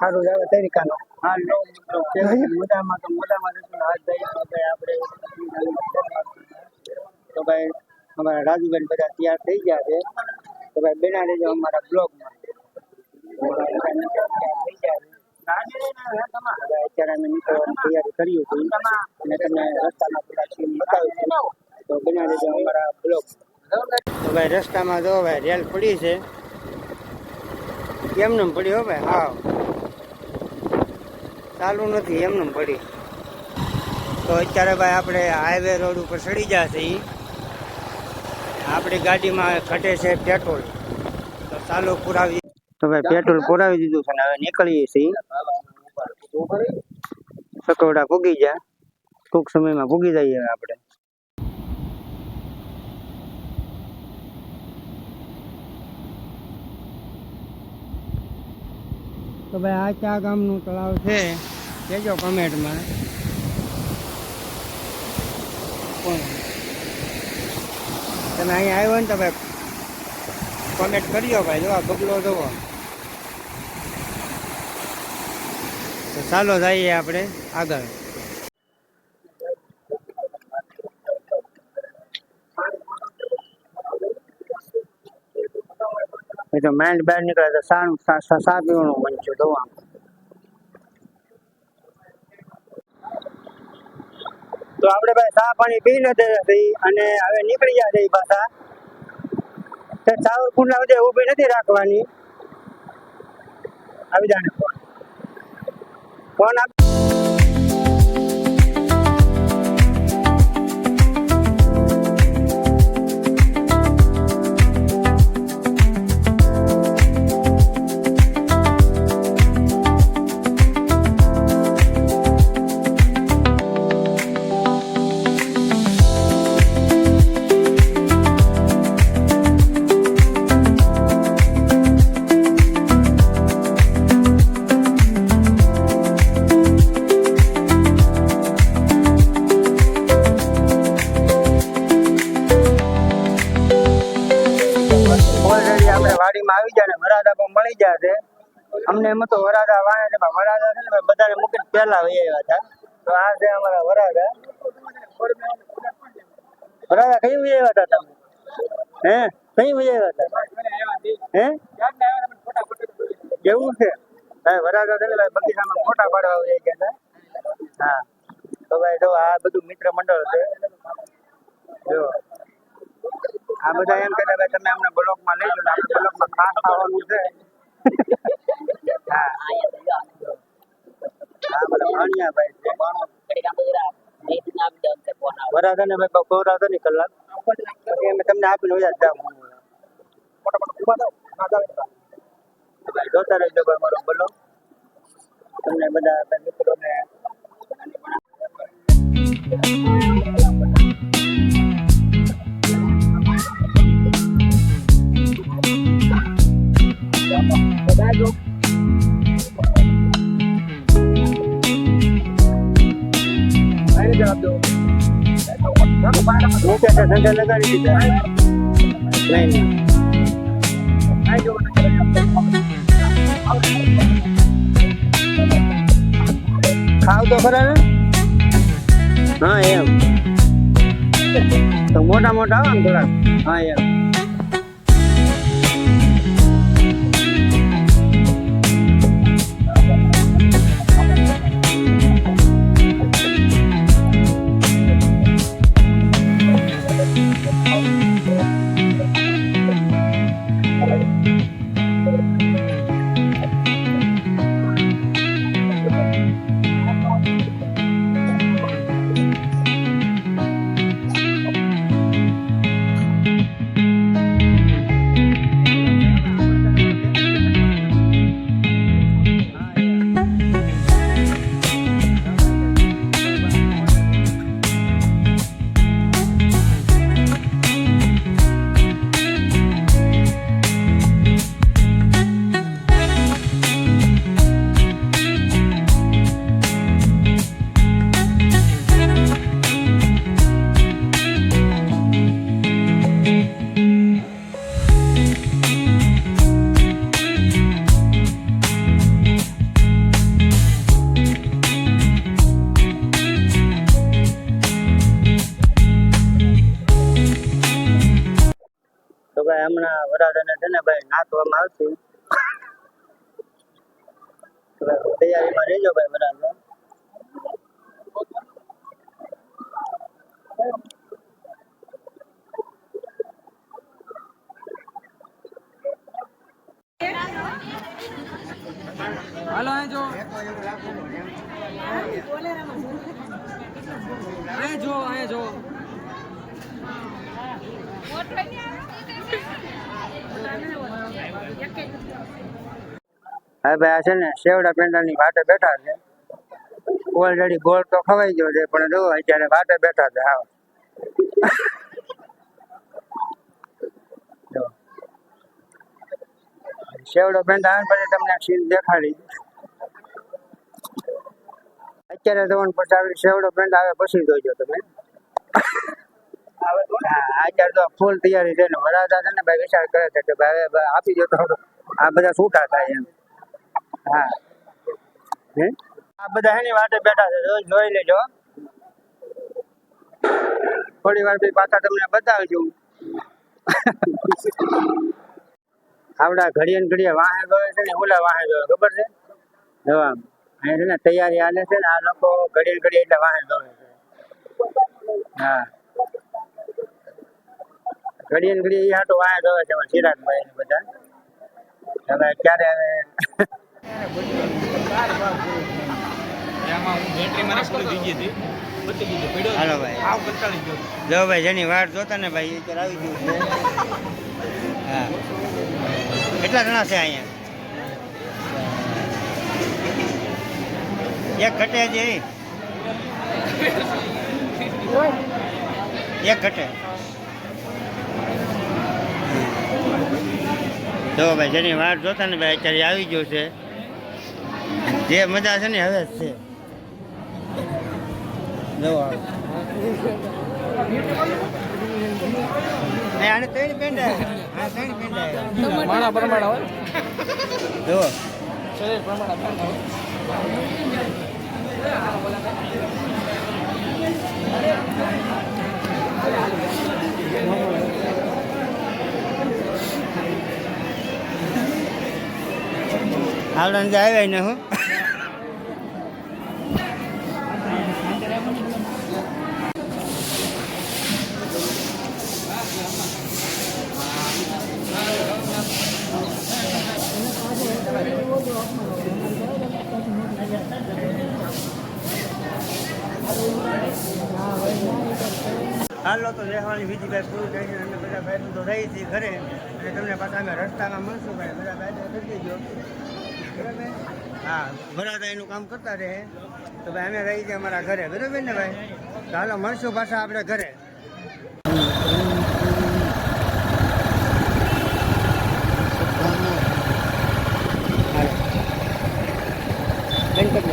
સારું આવે તરીકાનો. હા લો કેમ? મોઢામાં તો મોઢામાં હાથ જાય તો ભાઈ આપણે તો ભાઈ અમારા રાજુબેન બધા તૈયાર થઈ ગયા છે. તો ભાઈ બેના લેજો અમારા બ્લોગમાં અત્યારે અમે નીકળવાની તૈયારી કરી અને તમે રસ્તામાં બધા સીન બતાવું તો બના રહેજો અમારા બ્લોગ તો ભાઈ રસ્તામાં જો ભાઈ રેલ પડી છે. કેમને પડી હો ભાઈ? હા ચાલુ નથી, એમને પડી. તો અત્યારે ભાઈ આપણે હાઈવે રોડ ઉપર ચડી જશે ઈ. આપણી ગાડીમાં ઘટે છે પેટ્રોલ તો ચાલુ પુરાવી તો ભાઈ પેટ્રોલ પુરાવી દીધું છે ને હવે નીકળીએ છીએ. સકોડા પૂગી જાય ટૂંક સમયમાં પૂગી જઈએ આપણે. તો ભાઈ આ ચા ગામનું તળાવ છે. કહેજો કમેન્ટમાં. કોણ? તમે અહીંયા આવ્યો ને તો ભાઈ કોમેન્ટ કરજો ભાઈ. જો આ બગલો જોવો. તો ચાલો જઈએ આપણે આગળ. તો માઇન્ડ બહાર નીકળે તો સારું સા- સા- સા મન છે જોવા તો આપણે ભાઈ ચા પાણી પી નથી અને હવે નીકળી ગયા છે એ પાછા. તે ચાવર કુંડલા બધે ઊભી નથી રાખવાની. આવી જાણે ફોન ફોન જાય છે. અમને એમ તો વરાદા પણ વરાદા છે ને બધાને મૂકીને પહેલા વહી આવ્યા હતા. તો આ છે અમારા વરાદા વરાદા કઈ વહી આવ્યા હતા તમે? હે? કઈ વહી આવ્યા હતા? હે? એવું છે? ભાઈ વરાદા છે ને, ભાઈ, બગીચામાં ફોટા પાડવા વહી ગયા હતા. હા. તો ભાઈ, જો આ બધું મિત્ર મંડળ છે. જો. આ બધા એમ કહેતા તમે અમને બ્લોકમાં લઈ લો આપણે બ્લોકમાં ખાસ આવવાનું છે હા બધા છે. વરાધા ને ભાઈ બપોરા હતો ને કલાક? પછી અમે તમને આપીને વયા જાવ જોતા રહેજો અમારો બ્લોક તમને બધા મિત્રોને હું ધંધા લગાડી દીધા ખાવ તો ખરા હા, એમ. તો મોટા મોટા આમ ને હા, એમ. હમણાં વરાજાને છે ને ભાઈ નાખવામાં આવશે. તૈયારીમાં રહેજો ભાઈ વરાજા હાલો જો. જો જો. હા ભાઈ આ છે ને શેવડા પેંડાની વાટે બેઠા છે. ઓલરેડી ગોળ તો ખવાઈ ગયો છે, પણ જો અત્યારે વાટે બેઠા છે, હા. સેવડો પેંડા આવે પછી તમને સીન દેખાડી અત્યારે તમને પછી સેવડો પેંડા આવે, પછી જોઈજો તમે. અત્યારે તો ફૂલ તૈયારી છે ને. વરાતા છે ને ભાઈ વિચાર કરે છે કે ભાઈ આપી દો તો આ બધા છૂટા થાય એમ. હા. આ બધા એની વાટે બેઠા છે. જોઈ લેજો. થોડી વાર પછી પાછા તમને બતાવજો. આવડા ઘડીએ ઘડીએ વાહે ગયો છે ને, ઓલા વાહે ગયો, ખબર છે? અહીં છે ને તૈયારી હાલે છે ને, આ લોકો ઘડીએ ઘડીએ એટલે વાહે ગયો છે. હા. ઘડીએ ને ઘડીએ એ હાટો વાયા જવા છે ચિરાગભાઈ ને બધા. હવે ક્યારે. આવ જો ભાઈ જેની વાટ જોતા ને ભાઈ અત્યારે આવી ગયું છે. હા. કેટલા જણા છે અહીંયા? એક ઘટે છે એક ઘટે. જો ભાઈ જેની વાટ જોતા ને ભાઈ અત્યારે આવી ગયો છે. જે મજા છે ને હવે જ છે. માણા પ્રમાણે હોય. જો. શરીર પ્રમાણે જે જાય ને હું. હાલો તો રહેવાની બીજી ભાઈ પૂરું થઈ છે અમે બધા ભાઈ તો રહી હતી ઘરે અને તમને પાછા અમે રસ્તામાં મળશું ભાઈ. બધા ભાઈ કરી દેજો. હા, ભરાતા એનું કામ કરતા રહે. તો ભાઈ, અમે રહી ગયા અમારા ઘરે. બરાબર ને ભાઈ? તો હાલો, મળશું પાછા આપણે ઘરે. કરી